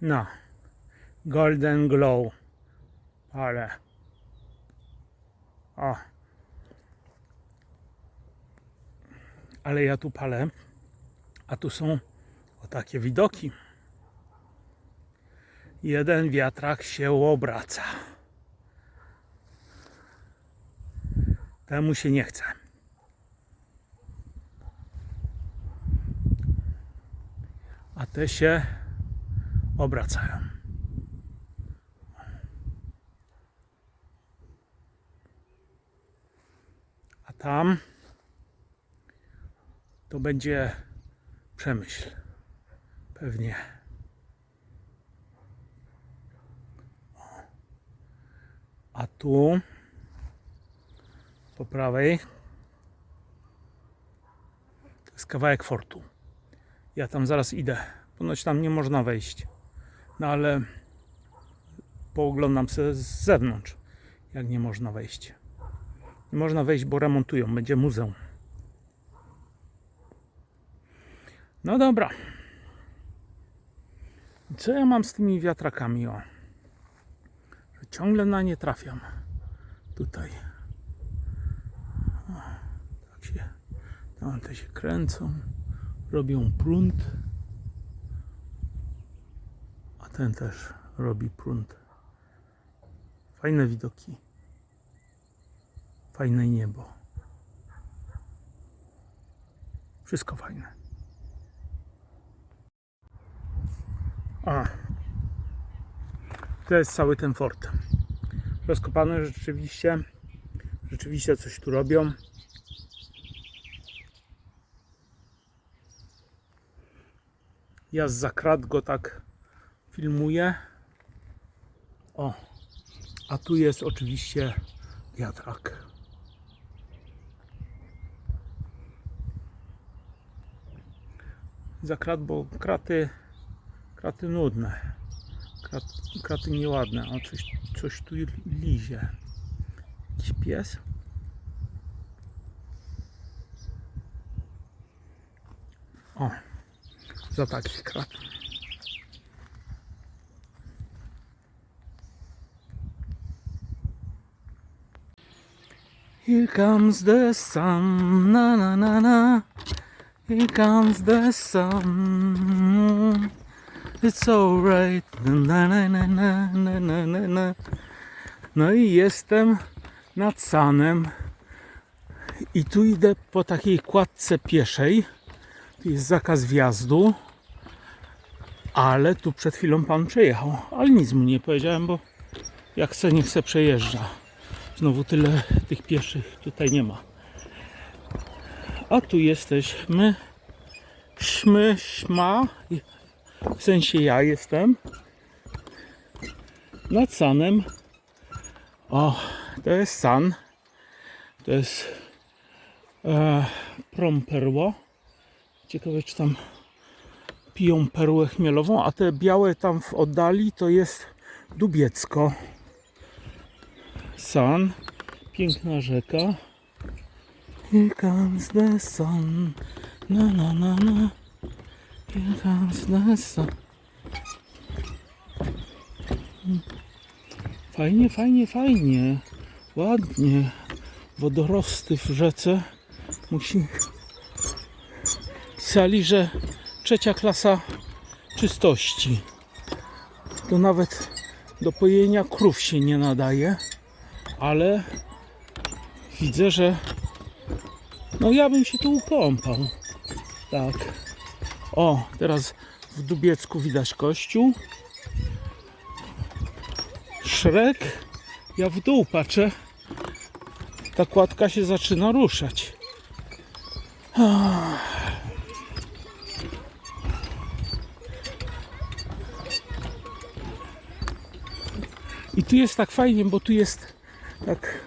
No. Golden glow. Ale. O. Ale ja tu palę. A tu są o takie widoki. Jeden wiatrak się obraca. Temu się nie chce. A te się obracają. A tam to będzie przemyśl. Pewnie. A tu po prawej to jest kawałek fortu. Ja tam zaraz idę. Ponoć tam nie można wejść. No ale pooglądam się z zewnątrz, jak nie można wejść. Nie można wejść, bo remontują. Będzie muzeum. No dobra. Co ja mam z tymi wiatrakami? O. Ciągle na nie trafiam. Tutaj. O, tak się. Tam te się kręcą. Robią prąd. Ten też robi prąd. Fajne widoki. Fajne niebo. Wszystko fajne. A. To jest cały ten fort. Rozkopane rzeczywiście. Rzeczywiście coś tu robią. Ja z zakrat go tak filmuję. O. A tu jest oczywiście wiatrak. Za krat, bo kraty Kraty nudne. Krat, kraty nieładne. O, coś, coś tu lizie. Jakiś pies? O, za takich krat. Here comes the sun, na na na na. Here comes the sun. It's alright. Na, na, na, na, na, na, na, na. No i jestem nad Sanem. I tu idę po takiej kładce pieszej. Tu jest zakaz wjazdu. Ale tu przed chwilą pan przejechał. Ale nic mu nie powiedziałem, bo jak chce, nie chce przejeżdża. Znowu tyle tych pieszych tutaj nie ma. A tu jesteśmy. Śmy, śma. W sensie ja jestem. Nad sanem. O, to jest san. To jest e, prom. Ciekawe, czy tam piją perłę chmielową, a te białe tam w oddali to jest Dubiecko. San. Piękna rzeka. Here comes the sun. Na na na na. Here comes the sun. Fajnie, fajnie, fajnie. Ładnie. Wodorosty w rzece. Musi. Pisali, że trzecia klasa czystości. To nawet do pojenia krów się nie nadaje. Ale widzę, że no ja bym się tu ukąpał. Tak. O, teraz w Dubiecku widać kościół. Szrek. Ja w dół patrzę. Ta kładka się zaczyna ruszać. I tu jest tak fajnie, bo tu jest tak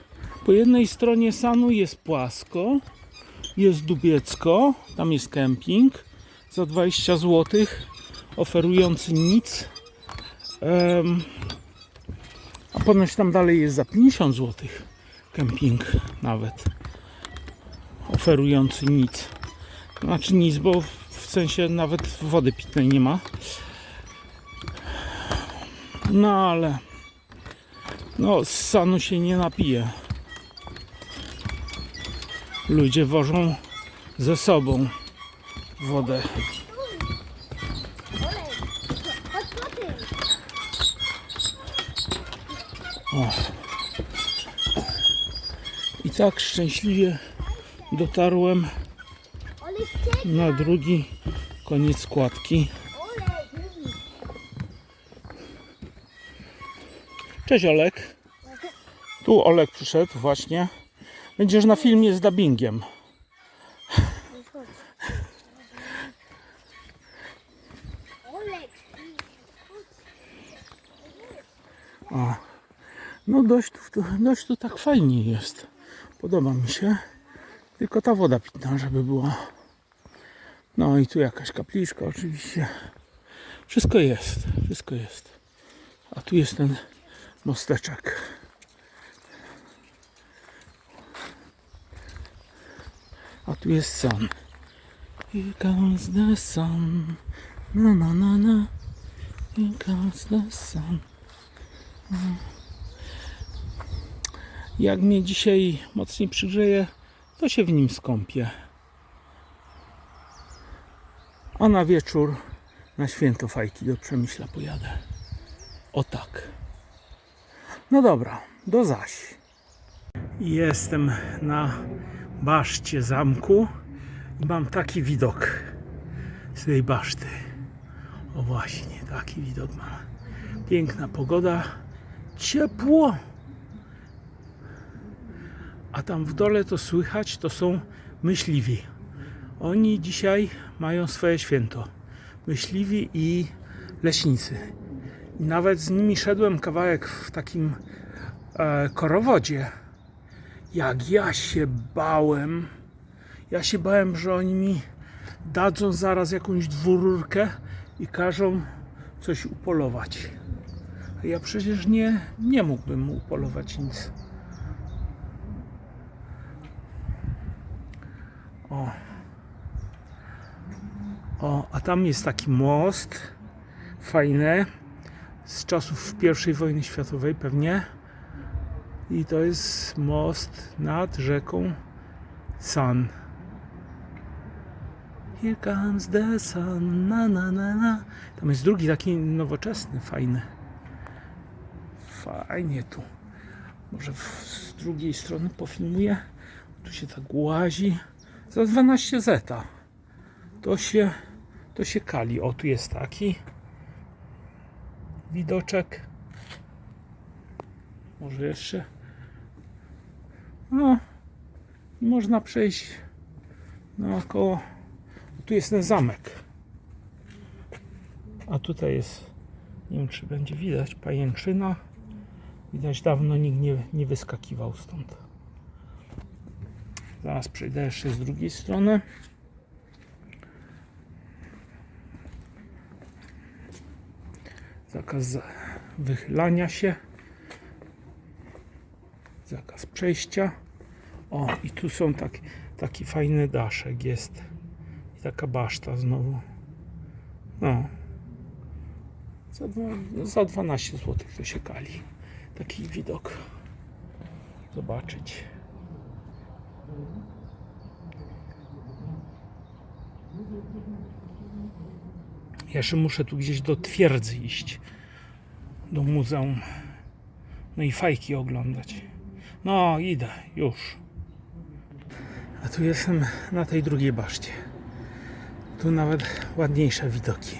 po jednej stronie Sanu jest płasko, jest Dubiecko, tam jest kemping za 20 zł, oferujący nic. Em, a ponoć tam dalej jest za 50 zł kemping nawet oferujący nic. Znaczy nic, bo w sensie nawet wody pitnej nie ma. No ale no z sanu się nie napije. Ludzie wożą ze sobą wodę. O. I tak szczęśliwie dotarłem na drugi koniec składki. Cześć Olek. Tu Olek przyszedł właśnie. Będziesz na filmie z dubbingiem. Olej. No dość tu, dość tu tak fajnie jest. Podoba mi się. Tylko ta woda pitna, żeby była. No i tu jakaś kapliczka oczywiście. Wszystko jest, wszystko jest. A tu jest ten mosteczek. A tu jest sun. Here comes the sun. Na na na na. Here comes the sun. Jak mnie dzisiaj mocniej przygrzeje, to się w nim skąpię. A na wieczór na święto fajki do Przemyśla pojadę. O tak. No dobra, do zaś. Jestem na baszcie zamku i mam taki widok z tej baszty. O właśnie, taki widok mam. Piękna pogoda, ciepło. A tam w dole to słychać, to są myśliwi. Oni dzisiaj mają swoje święto. Myśliwi i leśnicy. Nawet z nimi szedłem kawałek w takim e, korowodzie. Jak ja się bałem. Ja się bałem, że oni mi dadzą zaraz jakąś dwururkę i każą coś upolować. A ja przecież nie, nie mógłbym upolować nic. O. O, a tam jest taki most. Fajny. Z czasów I wojny światowej pewnie. I to jest most nad rzeką San. Here comes the sun, na na na na. Tam jest drugi taki nowoczesny, fajny. Fajnie tu. Może w, z drugiej strony pofilmuję. Tu się tak łazi. Za 12 zeta. To się, to się kali. O, tu jest taki widoczek. Może jeszcze. No, można przejść naokoło. Tu jest ten zamek. A tutaj jest, nie wiem czy będzie widać, pajęczyna. Widać dawno nikt nie, nie wyskakiwał stąd. Zaraz przejdę jeszcze z drugiej strony. Zakaz za- wychylania się. Zakaz przejścia. O, i tu są taki, taki fajny daszek jest. I taka baszta znowu. No. Za, dwa- za 12 zł to się kali. Taki widok. Zobaczyć. Jeszcze muszę tu gdzieś do twierdzy iść. Do muzeum. No i fajki oglądać. No, idę, już. A tu jestem na tej drugiej baszcie. Tu nawet ładniejsze widoki.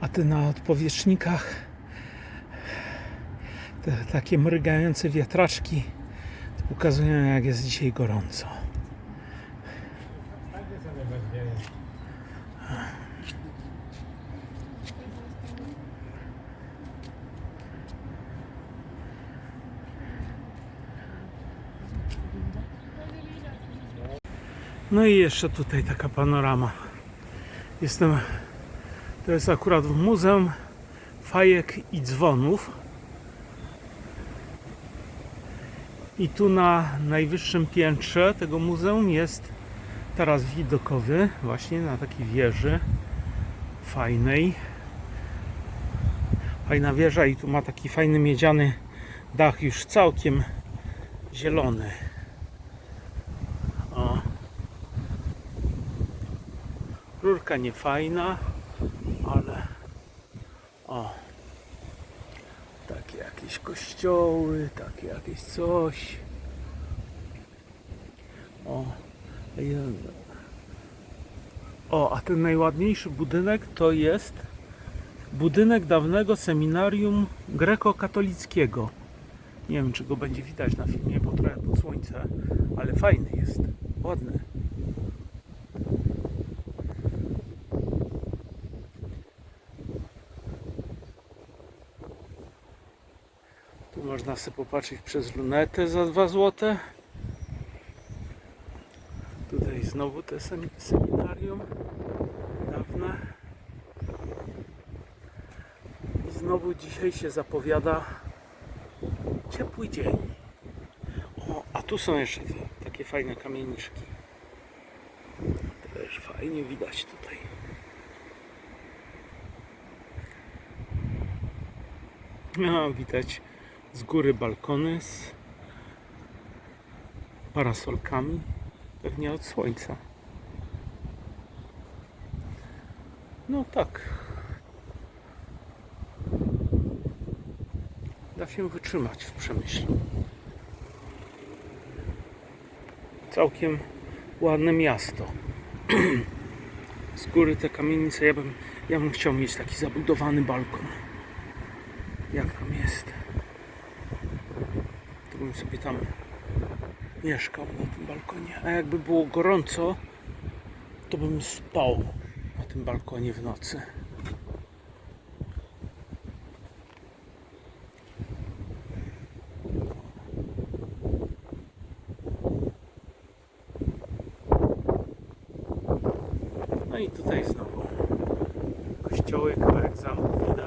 A ty na odpowietrznikach te takie mrygające wiatraczki pokazują jak jest dzisiaj gorąco. No i jeszcze tutaj taka panorama. Jestem, to jest akurat w Muzeum Fajek i Dzwonów. I tu na najwyższym piętrze tego muzeum jest taras widokowy, właśnie na takiej wieży. fajnej. Fajna wieża i tu ma taki fajny miedziany dach już całkiem zielony. O. Rurka nie fajna, ale o. Takie jakieś kościoły, takie jakieś coś. O. O, a ten najładniejszy budynek to jest budynek dawnego seminarium grekokatolickiego. Nie wiem, czy go będzie widać na filmie, bo trochę pod słońce, ale fajny jest, ładny. Tu można sobie popatrzeć przez lunetę za 2 złote. Tutaj znowu te sem- seminarium dawne. I znowu dzisiaj się zapowiada ciepły dzień. O, a tu są jeszcze te, takie fajne kamieniczki. Też fajnie widać tutaj. A, widać z góry balkony z parasolkami. Pewnie od słońca. No tak. Da się wytrzymać w przemyśle. Całkiem ładne miasto. Z góry te kamienice, ja bym, ja bym chciał mieć taki zabudowany balkon. Jak tam jest. Sobie tam mieszkał na tym balkonie. A jakby było gorąco, to bym spał na tym balkonie w nocy. No i tutaj znowu kościoły, kawałek zamku.